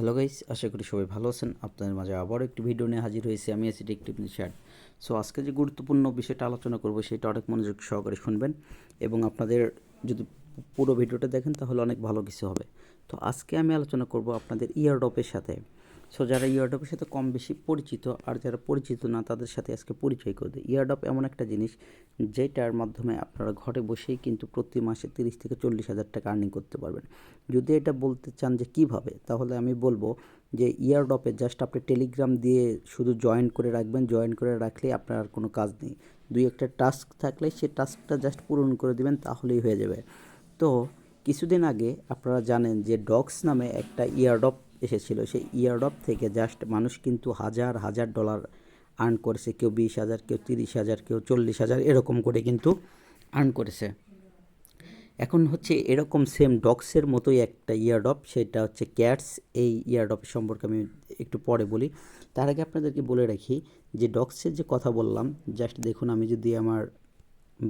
Hello guys আশা করি সবাই ভালো আছেন। আপনাদের মাঝে আবারও একটি ভিডিও নিয়ে হাজির হয়েছি আমি আছি টেকটিভ নিশাদ সো আজকে যে গুরুত্বপূর্ণ বিষয়টা আলোচনা করব, সেটা অনেক মনোযোগ সহকারে শুনবেন এবং আপনাদের যদি পুরো ভিডিওটা দেখেন, তাহলে অনেক ভালো কিছু হবে। তো, আজকে আমি আলোচনা করব আপনাদের ইয়ারডপের সাথে। সো যারা ইয়ারডপের সাথে কম বেশি পরিচিত আর যারা পরিচিত না, তাদের সাথে আজকে পরিচয় করে দিই। ইয়ারডপ এমন একটা জিনিস যেটার মাধ্যমে আপনারা ঘরে বসেই কিন্তু প্রতি মাসে তিরিশ থেকে চল্লিশ হাজার টাকা আর্নিং করতে পারবেন। যদি এটা বলতে চান যে কীভাবে, তাহলে আমি বলব যে ইয়ারডপে জাস্ট আপনি টেলিগ্রাম দিয়ে শুধু জয়েন করে রাখবেন। জয়েন করে রাখলে আপনার আর কোনো কাজ নেই। দুই একটা টাস্ক থাকলে সে টাস্কটা জাস্ট পূরণ করে দিবেন, তাহলেই হয়ে যাবে। তো কিছুদিন আগে আপনারা জানেন যে ডগস নামে একটা ইয়ারডপ এসেছিল। সেই ইয়ারডপ থেকে জাস্ট মানুষ কিন্তু হাজার হাজার ডলার আর্ন করেছে। কেউ বিশ হাজার, কেউ তিরিশ হাজার, কেউ চল্লিশ হাজার এরকম করে কিন্তু আর্ন করেছে। এখন হচ্ছে এরকম সেম ডগসের মতোই একটা ইয়ারডপ সেটা হচ্ছে ক্যাটস। এই ইয়ারডপ সম্পর্কে আমি একটু পরে বলি। তার আগে আপনাদেরকে বলে রাখি যে ডগসের যে কথা বললাম, জাস্ট দেখুন আমি যদি আমার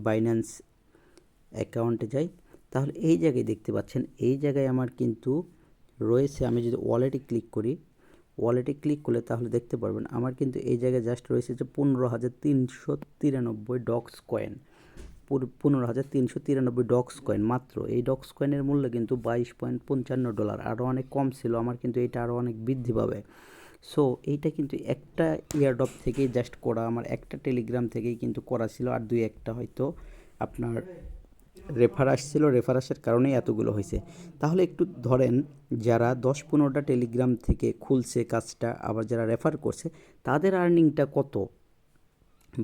বাইন্যান্স অ্যাকাউন্টে যাই, তাহলে এই জায়গায় দেখতে পাচ্ছেন, এই জায়গায় আমার কিন্তু রয়েছে, আমি যদি ওয়ালেটে ক্লিক করি ওয়ালেটে ক্লিক করলে তাহলে দেখতে পারবেন আমার কিন্তু এই জায়গায় জাস্ট রয়েছে যে পনেরো হাজার তিনশো তিরানব্বই ডক্স কয়েন পনেরো হাজার তিনশো তিরানব্বই ডক্স কয়েন মাত্র। এই ডক্স কয়েনের মূল্য কিন্তু বাইশ পয়েন্ট পঞ্চান্ন ডলার আরও অনেক কম ছিল, আমার কিন্তু এটা আরও অনেক বৃদ্ধি পাবে। সো এইটা কিন্তু একটা ইয়ারডপ থেকেই জাস্ট করা। আমার একটা টেলিগ্রাম থেকেই কিন্তু করা ছিল, আর দুই একটা হয়তো আপনার রেফার আসছিল রেফার আসার কারণেই এতগুলো হয়েছে। তাহলে একটু ধরেন যারা দশ পনেরোটা টেলিগ্রাম থেকে খুলছে কাজটা, আবার যারা রেফার করছে, তাদের আর্নিংটা কত?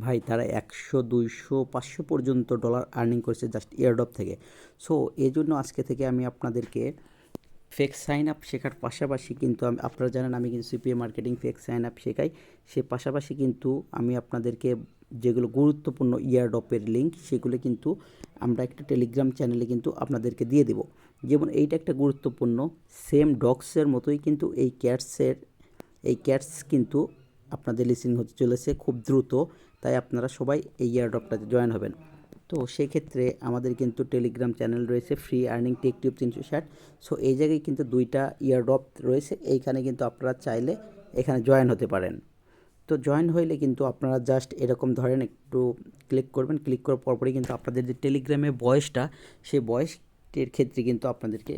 ভাই, তারা একশো, দুইশো, পাঁচশো পর্যন্ত ডলার আর্নিং করেছে জাস্ট ইয়ারডপ থেকে। সো এই জন্য আজকে থেকে আমি আপনাদেরকে ফেক সাইন আপ শেখার পাশাপাশি কিন্তু আমি, আপনারা জানেন আমি কিন্তু CPA marketing fake sign up শেখাই। সে পাশাপাশি কিন্তু আমি আপনাদেরকে যেগুলো গুরুত্বপূর্ণ ইয়ারডপের লিঙ্ক সেগুলো কিন্তু আমরা একটা টেলিগ্রাম চ্যানেলে কিন্তু আপনাদেরকে দিয়ে দেব। যেমন এইটা একটা গুরুত্বপূর্ণ সেম ডগসের মতোই কিন্তু এই ক্যাটসের এই ক্যাটস কিন্তু আপনাদের লিসিং হতে চলেছে খুব দ্রুত। তাই আপনারা সবাই এই ইয়ারডপটাতে জয়েন হবেন। তো সেক্ষেত্রে আমাদের কিন্তু টেলিগ্রাম চ্যানেল রয়েছে ফ্রি আর্নিং টেক টিউব তিনশো ষাট। সো এই জায়গায় কিন্তু দুইটা ইয়ারড্রপ রয়েছে, এইখানে কিন্তু আপনারা চাইলে এখানে জয়েন হতে পারেন। তো জয়েন হইলে কিন্তু আপনারা জাস্ট এরকম ধরেন একটু ক্লিক করবেন ক্লিক করার পরপরই কিন্তু আপনাদের যে টেলিগ্রামের বয়সটা, সেই বয়সটির ক্ষেত্রে কিন্তু আপনাদেরকে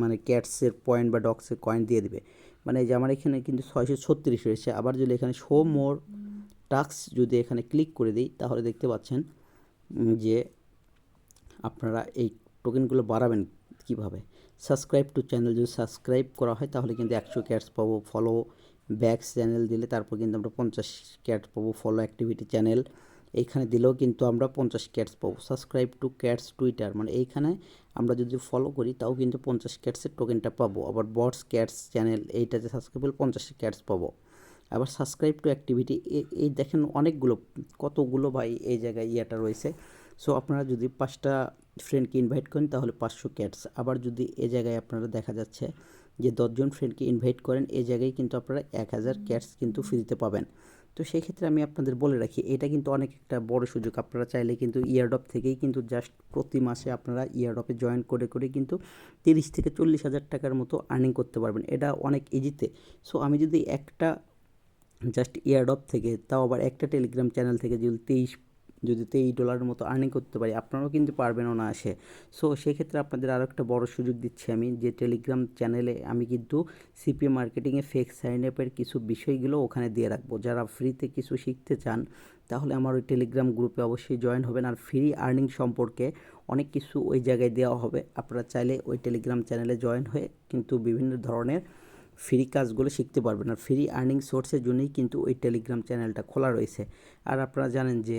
মানে ক্যাটসের পয়েন্ট বা ডক্সের কয়েন দিয়ে দেবে। মানে যে আমার এখানে কিন্তু ছয়শো ছত্রিশ রয়েছে, আবার যদি এখানে শো মোর টাস্ক যদি এখানে ক্লিক করে দিই, তাহলে দেখতে পাচ্ছেন যে আপনারা এই টোকেনগুলো বাড়াবেন কীভাবে? সাবস্ক্রাইব টু চ্যানেল যদি সাবস্ক্রাইব করা হয়, তাহলে কিন্তু একশো ক্যাটস পাবো ফলো ব্যাক চ্যানেল দিলে, তারপর কিন্তু আমরা পঞ্চাশ ক্যাট পাবো ফলো অ্যাক্টিভিটি চ্যানেল এইখানে দিলেও কিন্তু আমরা পঞ্চাশ ক্যাটস পাবো। সাবস্ক্রাইব টু ক্যাটস টুইটার মানে এইখানে আমরা যদি ফলো করি, তাও কিন্তু পঞ্চাশ ক্যাটসের টোকেনটা পাবো। আবার বটস ক্যাটস চ্যানেল এইটাতে সাবস্ক্রাইব করলে পঞ্চাশ ক্যাটস পাবো। আবার সাবস্ক্রাইব টু অ্যাক্টিভিটি এই দেখেন অনেকগুলো, কতগুলো ভাই এই জায়গায় ইয়েটা রয়েছে। সো আপনারা যদি পাঁচটা ফ্রেন্ডকে ইনভাইট করেন, তাহলে পাঁচশো ক্যাটস আবার যদি এ জায়গায় আপনারা দেখা যাচ্ছে যে দশজন ফ্রেন্ডকে ইনভাইট করেন এই জায়গায় কিন্তু আপনারা এক হাজার ক্যাটস কিন্তু ফ্রিতে পাবেন। তো সেই ক্ষেত্রে আমি আপনাদের বলে রাখি, এটা কিন্তু অনেক একটা বড় সুযোগ। আপনারা চাইলে কিন্তু ইয়ারডপ থেকেই কিন্তু জাস্ট প্রতি মাসে আপনারা ইয়ারডপে জয়েন করে করে কিন্তু তিরিশ থেকে চল্লিশ হাজার টাকার মতো আর্নিং করতে পারবেন। এটা অনেক ইজিতে সো আমি যদি একটা জাস্ট ইয়ারডপ থেকে, তাও আবার একটা টেলিগ্রাম চ্যানেল থেকে যদি তেইশ যদি তেইশ ডলারের মতো আর্নিং করতে পারি, আপনারাও কিন্তু পারবেন না আসে সো সেক্ষেত্রে আপনাদের আরও একটা বড় সুযোগ দিচ্ছি আমি, যে টেলিগ্রাম চ্যানেলে আমি কিন্তু সিপিএ মার্কেটিংয়ে ফেক সাইন আপের কিছু বিষয়গুলো ওখানে দিয়ে রাখব। যারা ফ্রিতে কিছু শিখতে চান, তাহলে আমার ওই টেলিগ্রাম গ্রুপে অবশ্যই জয়েন হবেন। আর ফ্রি আর্নিং সম্পর্কে অনেক কিছু ওই জায়গায় দেওয়া হবে। আপনারা চাইলে ওই টেলিগ্রাম চ্যানেলে জয়েন হয়ে কিন্তু বিভিন্ন ধরনের ফ্রি কাজগুলো শিখতে পারবেন আর ফ্রি আর্নিং সোর্সের জন্যই কিন্তু ওই টেলিগ্রাম চ্যানেলটা খোলা রয়েছে। আর আপনারা জানেন যে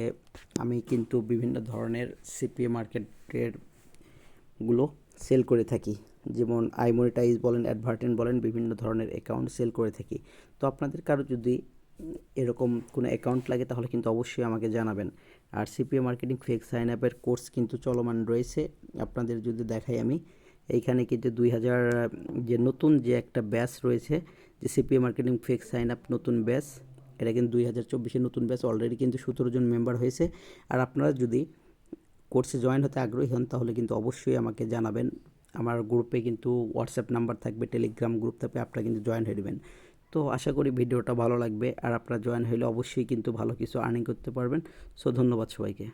আমি কিন্তু বিভিন্ন ধরনের সিপিএ মার্কেটেরগুলো সেল করে থাকি। যেমন আইমনিটাইজ বলেন, অ্যাডভার্টেন বলেন, বিভিন্ন ধরনের অ্যাকাউন্ট সেল করে থাকি। তো আপনাদের কারও যদি এরকম কোনো অ্যাকাউন্ট লাগে তাহলে কিন্তু অবশ্যই আমাকে জানাবেন। আর সিপিএ মার্কেটিং ফেক সাইন আপের কোর্স কিন্তু চলমান রয়েছে। আপনাদের যদি দেখাই আমি এইখানে কিন্তু দুই হাজার, যে নতুন যে একটা ব্যাচ রয়েছে, যে CPA marketing fake sign up নতুন ব্যাচ, এটা কিন্তু দুই হাজার চব্বিশের নতুন ব্যাচ অলরেডি কিন্তু সতেরো জন মেম্বার হয়েছে। আর আপনারা যদি কোর্সে জয়েন হতে আগ্রহী হন, তাহলে কিন্তু অবশ্যই আমাকে জানাবেন। আমার গ্রুপে কিন্তু হোয়াটসঅ্যাপ নাম্বার থাকবে টেলিগ্রাম গ্রুপ থাকবে, আপনারা কিন্তু জয়েন হয়ে নেবেন। তো আশা করি ভিডিওটা ভালো লাগবে। আর আপনারা জয়েন হলে অবশ্যই কিন্তু ভালো কিছু আর্নিং করতে পারবেন। সো ধন্যবাদ সবাইকে।